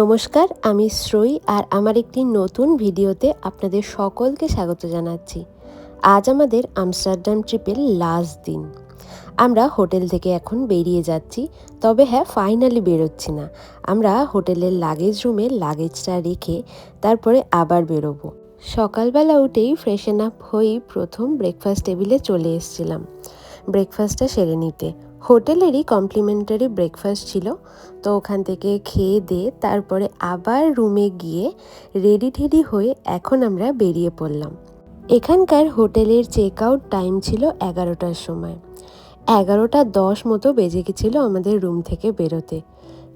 নমস্কার, আমি শ্রী আর আমার একটি নতুন ভিডিওতে আপনাদের সকলকে স্বাগত জানাচ্ছি। আজ আমাদের আমস্টারডাম ট্রিপের লাস্ট দিন। আমরা হোটেল থেকে এখন বেরিয়ে যাচ্ছি, তবে হ্যাঁ ফাইনালি বেরোচ্ছি না। আমরা হোটেলের লাগেজ রুমে লাগেজটা রেখে তারপরে আবার বেরোবো। সকালবেলা উঠেই ফ্রেশন আপ হয়েই প্রথম ব্রেকফাস্ট টেবিলে চলে এসেছিলাম। ব্রেকফাস্টটা সেরে নিতে। হোটেলেরই কমপ্লিমেন্টারি ব্রেকফাস্ট ছিল। তো ওখান থেকে খেয়ে দিয়ে তারপরে আবার রুমে গিয়ে রেডি ঠেডি হয়ে এখন আমরা বেরিয়ে পড়লাম। এখানকার হোটেলের চেক আউট টাইম ছিল এগারোটার সময়। এগারোটা দশ মতো বেজে গেছিল আমাদের রুম থেকে বেরোতে।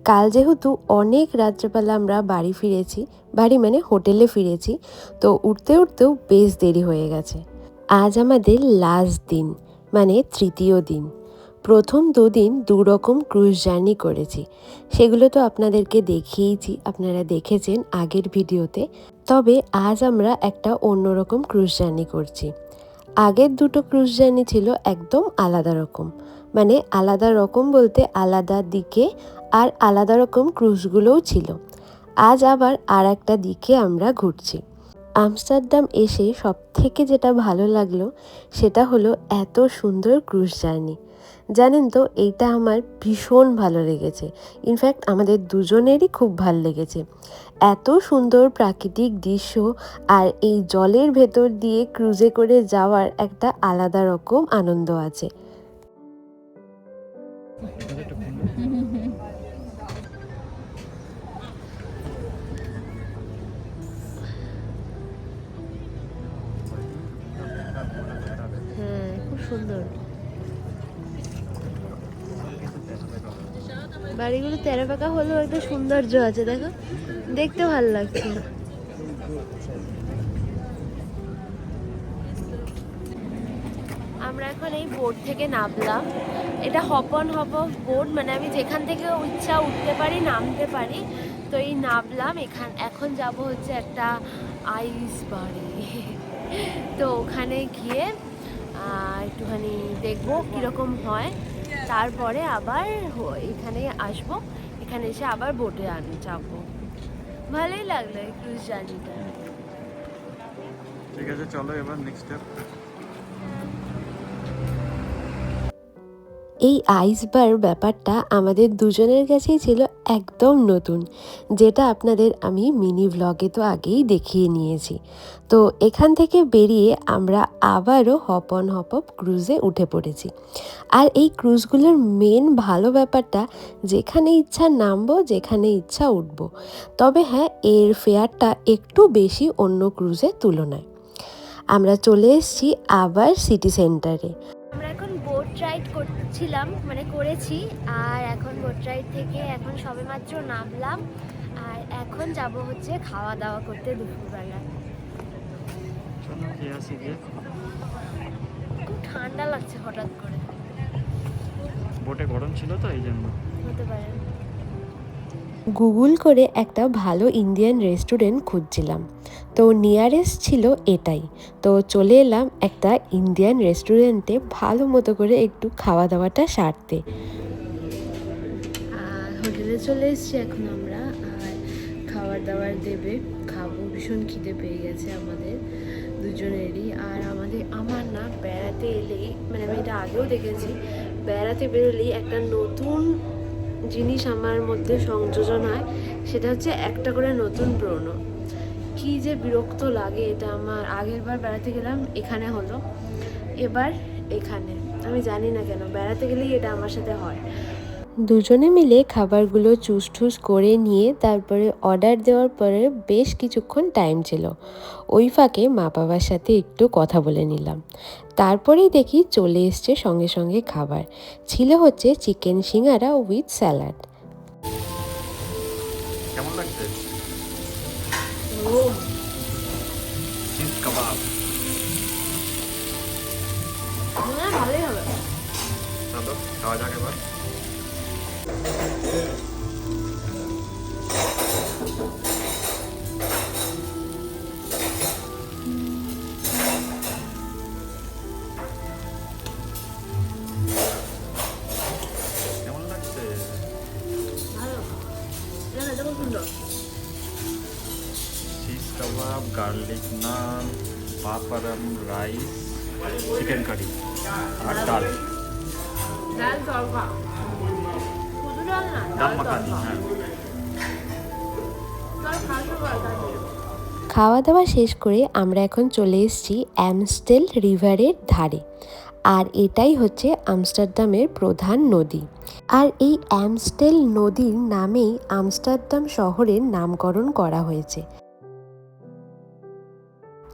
কাল যেহেতু অনেক রাত্রেবেলা আমরা বাড়ি ফিরেছি, বাড়ি মানে হোটেলে ফিরেছি, তো উঠতে উঠতেও বেশ দেরি হয়ে গেছে। আজ আমাদের লাস্ট দিন মানে তৃতীয় দিন। প্রথম দুদিন দু রকম ক্রুজ জার্নি করেছি। সেগুলো তো আপনাদেরকে দেখিয়েছি, আপনারা দেখেছেন আগের ভিডিওতে। তবে আজ আমরা একটা অন্যরকম ক্রুজ জার্নি করছি। আগের দুটো ক্রুজ জার্নি ছিল একদম আলাদা রকম। মানে আলাদা রকম বলতে আলাদা দিকে আর আলাদা রকম ক্রুজগুলোও ছিল। আজ আবার আর একটা দিকে আমরা ঘুরছি। আমস্টারডাম এসে সব থেকে যেটা ভালো লাগল সেটা হলো এত সুন্দর ক্রুজ জার্নি জানেন তো, এইটা আমার ভীষণ ভালো লেগেছে। ইনফ্যাক্ট আমাদের দুজনেরই খুব ভালো লেগেছে। এত সুন্দর প্রাকৃতিক দৃশ্য আর এই জলের ভেতর দিয়ে ক্রুজে করে যাওয়ার একটা আলাদা রকম আনন্দ আছে। সুন্দর। বাড়িগুলো তেরো পাকা হলেও একটা সৌন্দর্য আছে, দেখো। দেখতে ভালো লাগছে। আমরা এখন এই বোর্ড থেকে নামলাম। এটা হপ অন হপ বোর্ড মানে আমি যেখান থেকে ইচ্ছা উঠতে পারি, নামতে পারি। তো এই নামলাম, এখান এখন যাব হচ্ছে একটা আইস বাড়ি। তো ওখানে গিয়ে একটুখানি দেখব কীরকম হয়। তারপরে আবার এখানে আসব। এখানে এসে আবার বোটে আন চাপবো। ভালোই লাগল ক্রুজ জার্নিটা ঠিক আছে, চলো এবার নেক্সট স্টেপ এই আইসবার ব্যাপারটা আমাদের দুজনের কাছেই ছিল একদম নতুন, যেটা আপনাদের আমি মিনি ভ্লগে তো আগেই দেখিয়ে নিয়েছি। তো এখান থেকে বেরিয়ে আমরা আবারও হপ অন হপ অফ ক্রুজে উঠে পড়েছি। আর এই ক্রুজগুলোর মেন ভালো ব্যাপারটা, যেখানে ইচ্ছা নামবো, যেখানে ইচ্ছা উঠবো। তবে হ্যাঁ এর ফেয়ারটা একটু বেশি অন্য ক্রুজের তুলনায়। আমরা চলে এসেছি আবার সিটি সেন্টারে বোট রাইড করছিলাম মানে করেছি আর এখন বোট রাইড থেকে এখন সবে মাত্র নামলাম আর এখন যাব হচ্ছে খাওয়া দাওয়া করতে দুপুরবেলা। খুব ঠান্ডা লাগছে হঠাৎ করে। বোটে গরম ছিল তো এই জন্য। হতে পারে। গুগল করে একটা ভালো ইন্ডিয়ান রেস্টুরেন্ট খুঁজছিলাম। তো নিয়ারেস্ট ছিল এটাই। তো চলে এলাম একটা ইন্ডিয়ান রেস্টুরেন্টে ভালো মতো করে একটু খাওয়া দাওয়াটা সারতে হোটেলে চলে এসেছি এখন আমরা। আর খাবার দাবার দেবে, খাব, ভীষণ খিদে পেয়ে গেছে আমাদের দুজনেরই। আর আমাদের, আমার না বেড়াতে এলেই মানে আমি এটা আগেও দেখেছি, বেড়াতে বেরোলেই একটা নতুন জিনিস আমার মধ্যে সংযোজন হয়, সেটা হচ্ছে একটা করে নতুন ব্রণ কি যে বিরক্ত লাগে এটা আমার। আগের বার বেড়াতে গেলাম, এখানে হলো। এবার এখানে। আমি জানি না কেন, বেড়াতে গেলেই এটা আমার সাথে হয়। দুজনে মিলে খাবারগুলো চুসঠুস করে নিয়ে তারপরে অর্ডার দেওয়ার পরে বেশ কিছুক্ষণ টাইম ছিল। ওই ফাঁকে মা বাবার সাথে একটু কথা বলে নিলাম। তারপরেই দেখি চলে এসছে সঙ্গে সঙ্গে খাবার। ছিল হচ্ছে চিকেন সিঙ্গারা উইথ স্যালাড কেমন লাগছে? চিজ কাবাব ভালোই হবে। খাওয়া যাক এবার। গার্লিক নান পাপারাম রাইস চিকেন কারি আর ডাল। ডাল তরকা। ডাল মাখানি হ্যাঁ। খাওয়া দাওয়া শেষ করে আমরা এখন চলে এসেছি অ্যামস্টেল রিভারের ধারে আর এটাই হচ্ছে আমস্টারডামের প্রধান নদী। আর এই অ্যামস্টেল নদীর নামেই আমস্টারডাম শহরের নামকরণ করা হয়েছে।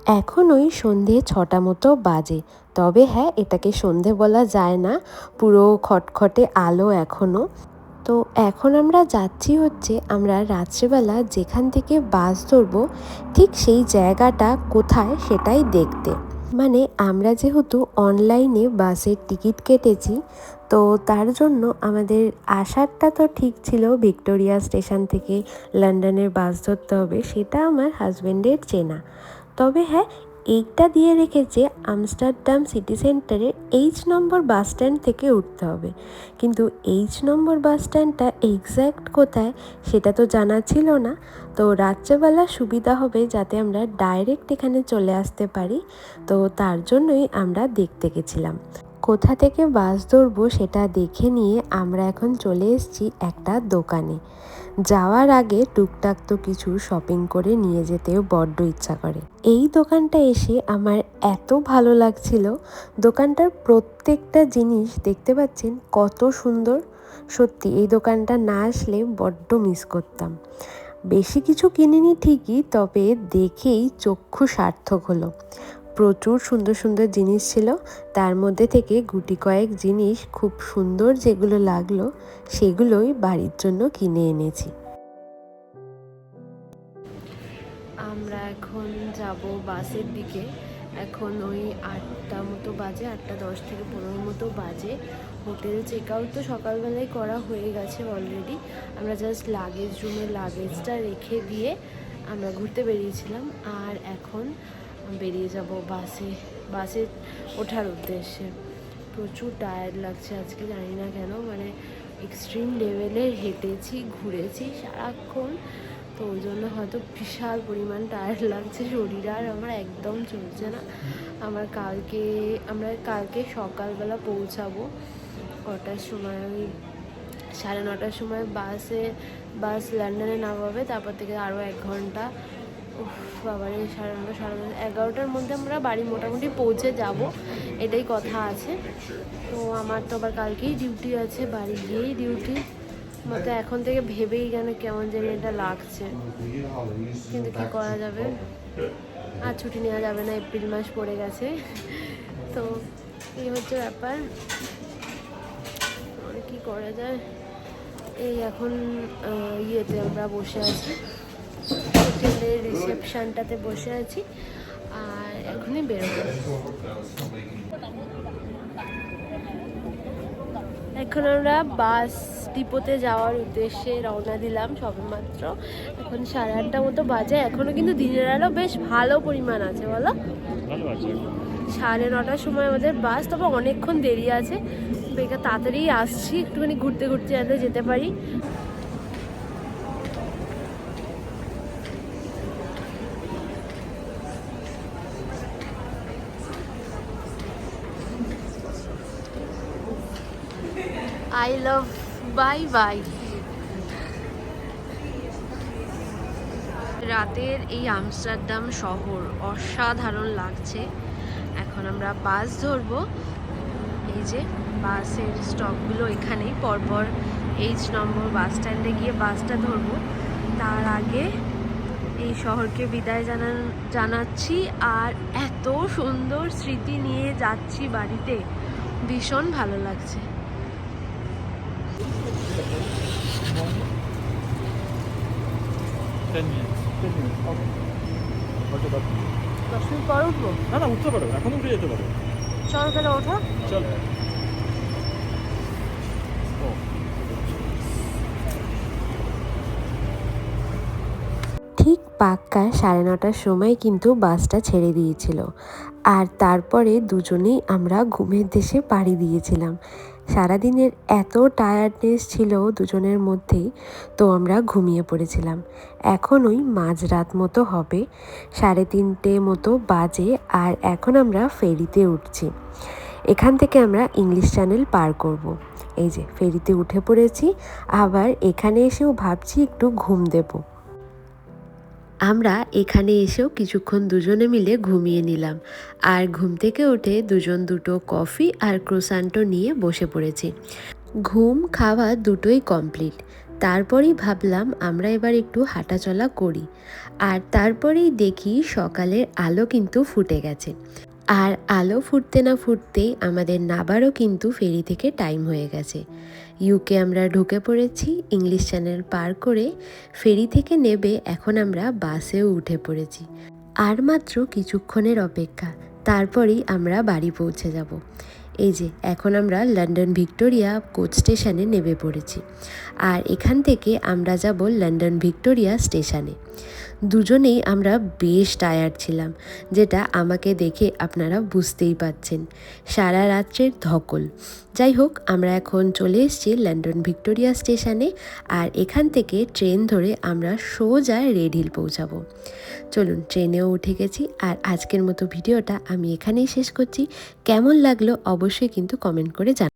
এখন ওই সন্ধে ছটা মতো বাজে। তবে হ্যাঁ এটাকে সন্ধে বলা যায় না। পুরো খটখটে আলো এখনও তো এখন আমরা যাচ্ছি হচ্ছে আমরা রাত্রেবেলা যেখান থেকে বাস ধরবো, ঠিক সেই জায়গাটা কোথায় সেটাই দেখতে। মানে আমরা যেহেতু অনলাইনে বাসের টিকিট কেটেছি, তো তার জন্য আমাদের আসারটা তো ঠিক ছিল ভিক্টোরিয়া স্টেশন থেকে লন্ডনের বাস ধরতে হবে, সেটা আমার হাজব্যান্ডের চেনা। তবে হ্যাঁ এইটা দিয়ে রেখেছে আমস্টারডাম সিটি সেন্টারের এইচ নম্বর বাস স্ট্যান্ড থেকে উঠতে হবে। কিন্তু এইচ নম্বর বাস স্ট্যান্ডটা এক্স্যাক্ট কোথায় সেটা তো জানা ছিল না। তো রাত্রেবেলা সুবিধা হবে যাতে আমরা ডাইরেক্ট এখানে চলে আসতে পারি। তো তার জন্যই আমরা দেখতে গেছিলাম। কোথা থেকে বাস ধরবো সেটা দেখে নিয়ে আমরা এখন চলে এসেছি একটা দোকানে। যাওয়ার আগে টুকটাক তো কিছু শপিং করে নিয়ে যেতেও বড্ড ইচ্ছা করে। এই দোকানটা এসে আমার এত ভালো লাগছিল। দোকানটার প্রত্যেকটা জিনিস দেখতে পাচ্ছেন কত সুন্দর। সত্যি, এই দোকানটা না আসলে বড্ড মিস করতাম। বেশি কিছু কিনিনি ঠিকই, তবে দেখেই চক্ষু সার্থক হলো। প্রচুর সুন্দর সুন্দর জিনিস ছিল। তার মধ্যে থেকে গুটি কয়েক জিনিস খুব সুন্দর যেগুলো লাগল, সেগুলোই বাড়ির জন্য কিনে এনেছি। আমরা এখন যাব বাসের দিকে। এখন ওই আটটা মতো বাজে, আটটা দশ থেকে পনেরো মতো বাজে। হোটেল চেক আউট তো সকালবেলায় করা হয়ে গেছে অলরেডি আমরা জাস্ট লাগেজ রুমে লাগেজটা রেখে দিয়ে আমরা ঘুরতে বেরিয়েছিলাম। আর এখন বেরিয়ে যাব বাসে। বাসে ওঠার উদ্দেশ্যে। প্রচুর টায়ার্ড লাগছে আজকে, জানি না কেন। মানে এক্সট্রিম লেভেলে হেঁটেছি, ঘুরেছি সারাক্ষণ। তো ওই জন্য হয়তো বিশাল পরিমাণ টায়ার্ড লাগছে শরীর, আর আমার একদম চলছে না। আমার কালকে, আমরা কালকে সকালবেলা পৌঁছাবো কটার সময়? ওই সাড়ে নটার সময় বাসে, বাস লন্ডনে নামাবে, তারপর থেকে আরও এক ঘণ্টা বাবারে সাড়ে নটা সাড়ে নটা এগারোটার মধ্যে আমরা বাড়ি মোটামুটি পৌঁছে যাব, এটাই কথা আছে। তো আমার তো আবার কালকেই ডিউটি আছে, বাড়ি গিয়েই ডিউটি মতো এখন থেকে ভেবেই কেন, কেমন যেন এটা লাগছে। কিন্তু কী করা যাবে? আর ছুটি নেওয়া যাবে না, এপ্রিল মাস পড়ে গেছে। তো এই হচ্ছে ব্যাপার। কি করা যায়? এই এখন ইয়েতে আমরা বসে আছি। হোটেলের রিসেপশনটাতে বসে আছি আর এখনই বেরোবো। এখন আমরা বাস ডিপোতে যাওয়ার উদ্দেশ্যে রওনা দিলাম সবেমাত্র। এখন সাড়ে আটটা মতো বাজে এখনও কিন্তু দিনের আলো বেশ ভালো পরিমাণ আছে বলো? সাড়ে নটার সময় আমাদের বাস তবে অনেকক্ষণ দেরি আছে। বেকার তাড়াতাড়ি আসছি একটুখানি ঘুরতে ঘুরতে যাতে যেতে পারি। আই লাভ বাই বাই রাতের এই আমস্টারডাম শহর অসাধারণ লাগছে। এখন আমরা বাস ধরবো। এই যে বাসের স্টপগুলো এখানেই। পরপর এইচ নম্বর বাস স্ট্যান্ডে গিয়ে বাসটা ধরবো। তার আগে এই শহরকে বিদায় জানান, জানাচ্ছি। আর এত সুন্দর স্মৃতি নিয়ে যাচ্ছি বাড়িতে। ভীষণ ভালো লাগছে। Ten minutes ten minutes okay দশ মিনিট পর উঠবো না না উঠতে পারো এখন উঠে যেতে পারো চল তাহলে ওঠো চল ঠিক পাক্কা সাড়ে নটার সময় কিন্তু বাসটা ছেড়ে দিয়েছিল। আর তারপরে দুজনেই আমরা ঘুমের দেশে পাড়ি দিয়েছিলাম। সারাদিনের এত টায়ার্ডনেস ছিল দুজনের মধ্যেই, তো আমরা ঘুমিয়ে পড়েছিলাম। এখন ওই মাঝরাত মতো হবে, সাড়ে তিনটে মতো বাজে আর এখন আমরা ফেরিতে উঠছি। এখান থেকে আমরা ইংলিশ চ্যানেল পার করব। এই যে, ফেরিতে উঠে পড়েছি, আবার এখানে এসেও ভাবছি একটু ঘুম দেবো। আমরা এখানে এসেও কিছুক্ষণ দুজনে মিলে ঘুমিয়ে নিলাম। আর ঘুম থেকে উঠে দুজন দুটো কফি আর ক্রোসান্টো নিয়ে বসে পড়েছি। ঘুম খাওয়া দুটোই কমপ্লিট। তারপরেই ভাবলাম আমরা এবার একটু হাঁটাচলা করি। আর তারপরেই দেখি সকালের আলো কিন্তু ফুটে গেছে। আর আলো ফুটতে না ফুটতেই আমাদের নাবারও কিন্তু ফেরি থেকে টাইম হয়ে গেছে। ইউকে আমরা ঢুকে পড়েছি ইংলিশ চ্যানেল পার করে ফেরি থেকে নেবে এখন আমরা বাসেও উঠে পড়েছি। আর মাত্র কিছুক্ষণের অপেক্ষা, তারপরেই আমরা বাড়ি পৌঁছে যাব। এই যে, এখন আমরা লন্ডন ভিক্টোরিয়া কোচ স্টেশনে নেমে পড়েছি। আর এখান থেকে আমরা যাব লন্ডন ভিক্টোরিয়া স্টেশনে দুজনেই আমরা বেশ টায়ার্ড ছিলাম, যেটা আমাকে দেখে আপনারা বুঝতেই পাচ্ছেন। সারা রাত্রের ধকল। যাই হোক, আমরা এখন চলে এসেছি লন্ডন ভিক্টোরিয়া স্টেশনে আর এখান থেকে ট্রেন ধরে আমরা সোজা রেড হিল পৌঁছাবো। চলুন, ট্রেনেও উঠে গেছি, আর আজকের মতো ভিডিওটা আমি এখানেই শেষ করছি। কেমন লাগল অবশ্যই কিন্তু কমেন্ট করে জান